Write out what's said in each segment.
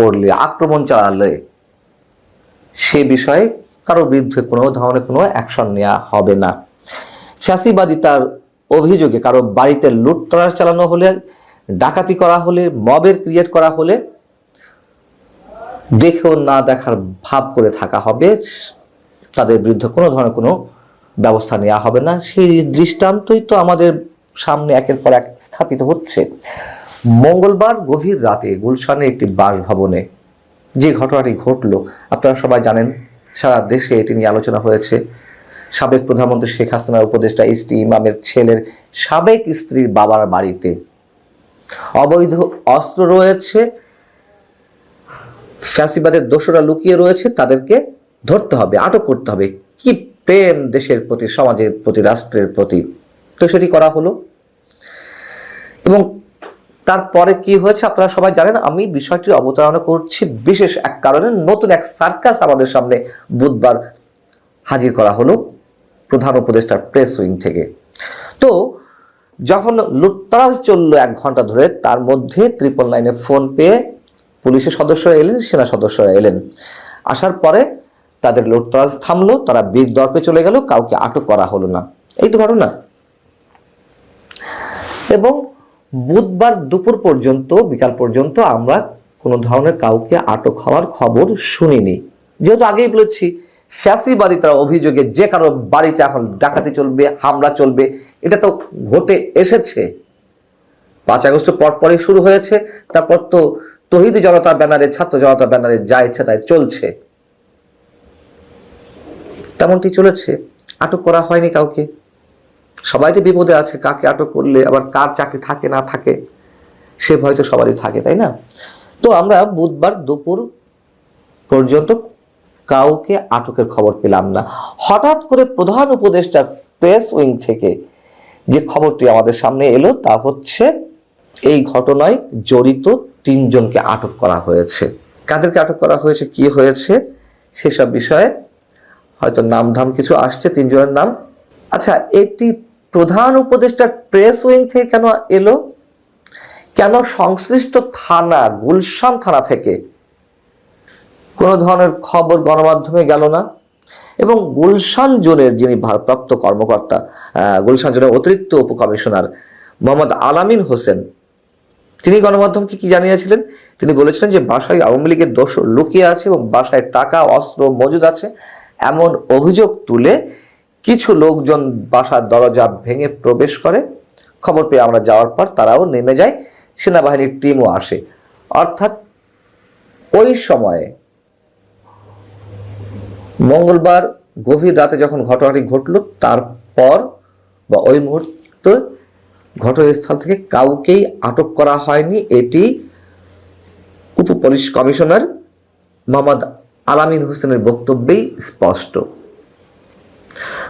করলে, আক্রমণ চালালে সে বিষয়ে কারোর বিরুদ্ধে কোনো ধরনের কোনো অ্যাকশন নেওয়া হবে না। ফ্যাসিবাদিতার অভিযোগে কারও বাড়িতে লুটতরাজ চালানো হলে, ডাকাতি করা হলে, মবের ক্রিয়েট করা হলে দেখেও না দেখার ভাব করে থাকা হবে। তাদের বিরুদ্ধে কোনো ধরনের কোনো ব্যবস্থা নেওয়া হবে না। সেই দৃষ্টান্তই তো আমাদের সামনে একের পর এক স্থাপিত হচ্ছে। মঙ্গলবার গভীর রাতে গুলশানে একটি বাসভবনে যে ঘটনাটি ঘটলো, আপনারা সবাই জানেন, সারা দেশে এটি নিয়ে আলোচনা হয়েছে। সাবেক প্রধানমন্ত্রী শেখ হাসিনার উপদেষ্টা ইস্টি ইমামের ছেলের সাবেক স্ত্রীর বাবার বাড়িতে অবৈধ অস্ত্র রয়েছে। ফ্যাসিবাদের দোষরা লুকিয়ে রয়েছে, তাদেরকে ধরতে হবে, আটক করতে হবে। কি প্রেম দেশের প্রতি, সমাজের প্রতি, রাষ্ট্রের প্রতি। তো সেটি করা হলো। এবং তারপরে কি হয়েছে আপনারা সবাই জানেন, আমি বিষয়টি অবতারণা করছি বিশেষ এক কারণে। নতুন এক সার্কাস আমাদের সামনে বুধবার হাজির করা হলো প্রধান উপদেষ্টার প্রেস উইং থেকে। তো, যখন লুটতরাজ চলল এক ঘণ্টা ধরে, তার মধ্যে ত্রিপল লাইনে ফোন পেয়ে পুলিশের সদস্যরা এলেন, সেনা সদস্যরা এলেন। আসার পরে তাদের লুটতরাজ থামলো, তারা বীর দর্পে চলে গেল, কাউকে আটক করা হলো না। এই তো ঘটনা। এবং বুধবার দুপুর পর্যন্ত, বিকাল পর্যন্ত আমরা কোনো ধরনের কাউকে আটক হওয়ার খবর শুনিনি। যেহেতু আগেই বলেছি ফ্যাসিবাদিতার অভিযোগে যে কারও বাড়িতে এখন ডাকাতি চলবে, হামলা চলবে, এটা তো ঘটে এসেছে। পাঁচ আগস্ট পর পরই শুরু হয়েছে, তারপর তো তহিদ জনতা ব্যানারে, ছাত্র জনতা ব্যানারে যা ইচ্ছা তাই চলছে। তেমনটি চলেছে। আটক করা হয়নি কাউকে। সবাই তো বিপদে আছে, কাকে আটক করলে, আবার কার চাকরি থাকে, না থাকে, সে ভয় তো সবারই থাকে, তাই না? তো আমরা বুধবার দুপুর পর্যন্ত কাউকে আটকের খবর পেলাম না। হঠাৎ করে প্রধান উপদেষ্টা প্রেস উইং থেকে যে খবরটি আমাদের সামনে এলো, তা হচ্ছে এই ঘটনায় জড়িত তিনজনকে আটক করা হয়েছে। কাদেরকে আটক করা হয়েছে, কি হয়েছে, সেসব বিষয়ে হয়তো নাম ধাম কিছু আসছে, তিনজনের নাম। আচ্ছা একটি প্রধান উপদেষ্টা প্রেস উইং থেকে কেন এলো? কেন সংশ্লিষ্ট থানা, গুলশান থানা থেকে কোনো ধরনের খবর গণমাধ্যমে গেল না? এবং গুলশান জোনের যিনি ভারপ্রাপ্ত কর্মকর্তা গুলশান জোনের অতিরিক্ত উপকমিশনার মোহাম্মদ আলামিন হোসেন, তিনি গণমাধ্যমকে কি জানিয়েছিলেন? তিনি বলেছিলেন যে বাসায় আওয়ামী লীগের দোষ লুকিয়ে আছে এবং বাসায় টাকা, অস্ত্র মজুদ আছে। এমন অভিযোগ তুলে কিছু লোকজন বাসার দরজা ভেঙে প্রবেশ করে। খবর পেয়ে আমরা যাওয়ার পর তারাও নেমে যায়, সেনাবাহিনীর টিমও আসে। অর্থাৎ ওই সময়ে মঙ্গলবার গভীর রাতে যখন ঘটনাটি ঘটল, তারপর বা ওই মুহূর্তে ঘটনাস্থল থেকে কাউকেই আটক করা হয়নি। এটি উপ পুলিশ কমিশনার মোহাম্মদ আলামিন হোসেনের বক্তব্যেই স্পষ্ট।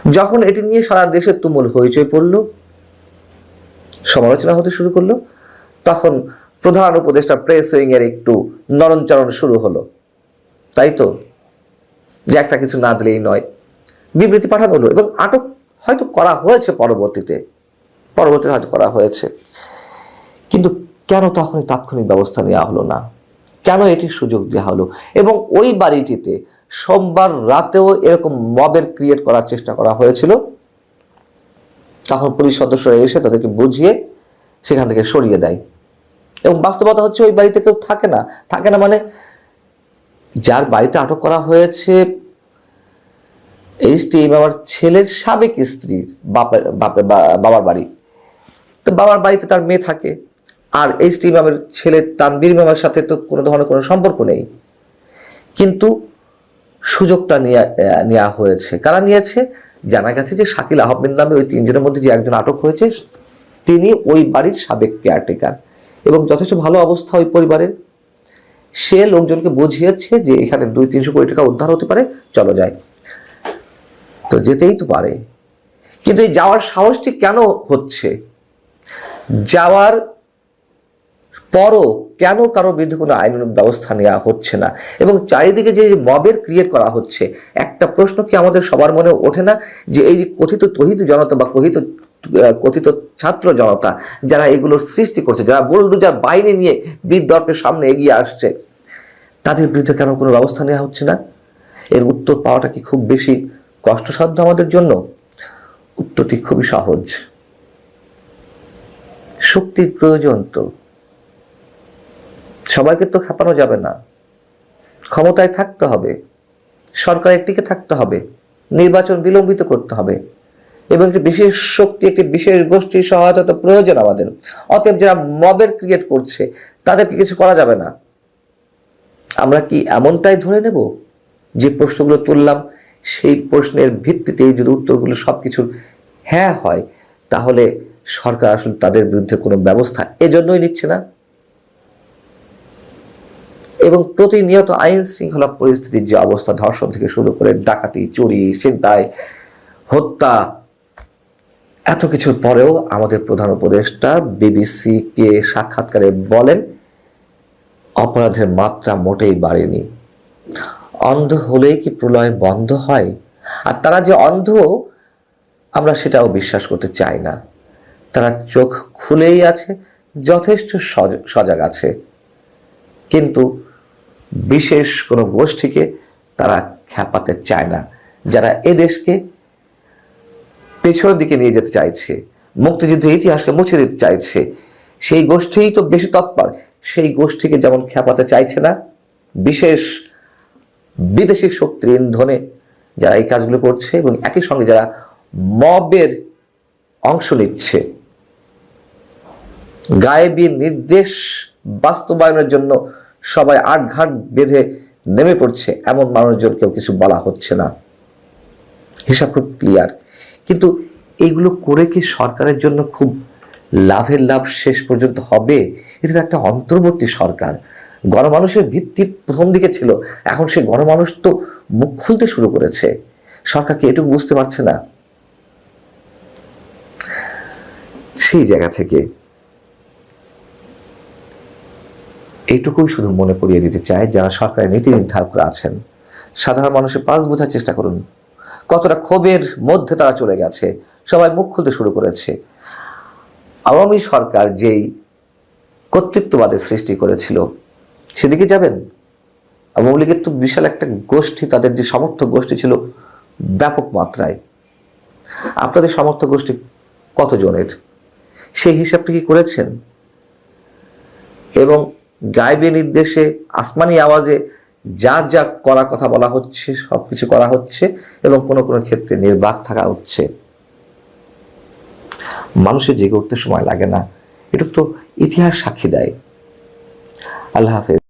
যখন এটি নিয়ে সারা দেশে তুমুল হইচই পড়ল, সমালোচনা হতে শুরু করল, তখন প্রধান উপদেষ্টা প্রেস উইং এর একটু নরমচরণ শুরু হলো। তাই তো? যে একটা কিছু না দিলেই নয়। বিবৃতি পাঠানো হলো এবং আটক হয়তো করা হয়েছে পরবর্তীতে। পরবর্তীতে হয়তো করা হয়েছে। কিন্তু কেন তখনই তাৎক্ষণিক ব্যবস্থা নেওয়া হলো না? কেন এটির সুযোগ দেওয়া হলো? এবং ওই বাড়িটিতে সোমবার রাতেও এরকম মবের ক্রিয়েট করার চেষ্টা করা হয়েছিল। তখন পুলিশ সদস্যরা এসে তাদেরকে বুঝিয়ে সেখান থেকে সরিয়ে দেয়। এবং বাস্তবতা হচ্ছে ওই বাড়িতে কেউ থাকে না। থাকে না মানে যার বাড়িতে আটক করা হয়েছে এইচ টি আমার ছেলের সাবেক স্ত্রীর বাপের বাপের বাবার বাড়ি। তো বাবার বাড়িতে তার মেয়ে থাকে। আর এইচ টি ইমামের ছেলে তানবীর ইমামের সাথে তো কোনো ধরনের কোনো সম্পর্ক নেই। কিন্তু সুযোগটা নেওয়া হয়েছে। কারা নিয়েছে? জানা গেছে যে শাকিল আহমেদ নামে ওই তিনজনের মধ্যে যে একজন আটক হয়েছে, তিনি ওই বাড়ির সাবেক কেয়ারটেকার এবং যথেষ্ট ভালো অবস্থা ওই পরিবারের। সে লোকজনকে বুঝিয়েছে যে এখানে দুই তিনশো কোটি টাকা উদ্ধার হতে পারে। চলো যায় তো যেতেই তো পারে। কিন্তু এই যাওয়ার সাহসটি কেন হচ্ছে? যাওয়ার পরও কেন কারও বিরুদ্ধে কোনো আইন ব্যবস্থা নেওয়া হচ্ছে না? এবং চারিদিকে যে মবের ক্রিয়েট করা হচ্ছে, একটা প্রশ্ন কি আমাদের সবার মনে ওঠে না? যে এই যে কথিত তহিত জনতা বা কথিত কথিত ছাত্র জনতা যারা এগুলোর সৃষ্টি করছে, যারা বুলডুজার বাইরে নিয়ে বীর দর্পের সামনে এগিয়ে আসছে, তাদের বিরুদ্ধে কেন কোনো ব্যবস্থা নেওয়া হচ্ছে না? এর উত্তর পাওয়াটা কি খুব বেশি কষ্টসাধ্য আমাদের জন্য? উত্তরটি খুবই সহজ। শক্তির প্রয়োজন তো। সবাইকে তো খেপানো যাবে না। ক্ষমতায় থাকতে হবে। সরকারের টিকে থাকতে হবে। নির্বাচন বিলম্বিত করতে হবে। এবং একটি বিশেষ শক্তি, একটি বিশেষ গোষ্ঠীর সহায়তা তো প্রয়োজন আমাদের। অতএব যারা মবের ক্রিয়েট করছে, তাদেরকে কিছু করা যাবে না। আমরা কি এমনটাই ধরে নেব? যে প্রশ্নগুলো তুললাম, সেই প্রশ্নের ভিত্তিতে যদি উত্তরগুলো সবকিছুর হ্যাঁ হয়, তাহলে সরকার আসলে তাদের বিরুদ্ধে কোনো ব্যবস্থা এজন্যই নিচ্ছে না। এবং প্রতিনিয়ত আইন শৃঙ্খলা পরিস্থিতির যে অবস্থা ধর্ষণ থেকে শুরু করে ডাকাতি, চুরি, ছিনতাই, হত্যা, এত কিছুর পরেও আমাদের প্রধান উপদেষ্টা বিবিসি কে সাক্ষাৎকারে বলেন, অপরাধের মাত্রা মোটেই বাড়েনি। অন্ধ হলেই কি প্রলয় বন্ধ হয়? আর তারা যে অন্ধ, আমরা সেটাও বিশ্বাস করতে চাই না। তারা চোখ খুলেই আছে, যথেষ্ট সজ- সজাগ আছে। কিন্তু বিশেষ কোনো গোষ্ঠীকে তারা খ্যাপাতে চায় না। যারা এ দেশকে পেছনের দিকে নিয়ে যেতে চাইছে, মুক্তিযুদ্ধের ইতিহাসকে মুছে দিতে চাইছে, সেই গোষ্ঠীই তো বেশি তৎপর। সেই গোষ্ঠীকে যেমন খ্যাপাতে চাইছে না, বিশেষ বিদেশি শক্তির ইন্ধনে যারা এই কাজগুলো করছে এবং একই সঙ্গে যারা মবের অংশ নিচ্ছে, গায়েবী নির্দেশ বাস্তবায়নের জন্য সবাই আট আটঘাট বেঁধে নেমে পড়ছে। এমন মানুষজনকেও কিছু বলা হচ্ছে না। হিসাব খুব ক্লিয়ার কিন্তু এইগুলো করে কি সরকারের জন্য খুব লাভের লাভ শেষ পর্যন্ত হবে? এটা তো একটা অন্তর্বর্তী সরকার। গণমানুষের ভিত্তি প্রথম দিকে ছিল। এখন সে গণমানুষ তো মুখ খুলতে শুরু করেছে। সরকার কি এটুকু বুঝতে পারছে না? সেই জায়গা থেকে এইটুকুই শুধু মনে করিয়ে দিতে চাই যারা সরকারের নীতি নির্ধারকরা আছেন। সাধারণ মানুষের পাশ বোঝার চেষ্টা করুন। কতটা ক্ষোভের মধ্যে তারা চলে গেছে, সবাই মুখ খুলতে শুরু করেছে। আওয়ামী সরকার যেই কর্তৃত্ববাদের সৃষ্টি করেছিল, সেদিকে যাবেন? আওয়ামী লীগের তো বিশাল একটা গোষ্ঠী, তাদের যে সমর্থক গোষ্ঠী ছিল ব্যাপক মাত্রায়। আপনাদের সমর্থক গোষ্ঠী কতজনের? সেই হিসাবটা কি করেছেন? এবং গায়েবী নির্দেশে, আসমানি আওয়াজে যা যা করা কথা বলা হচ্ছে সব কিছু করা হচ্ছে এবং কোনো কোনো ক্ষেত্রে নির্বাক থাকা হচ্ছে। মানুষের জেগে উঠতে সময় লাগে না। এটা তো ইতিহাস সাক্ষী দেয়। আল্লাহ হাফেজ।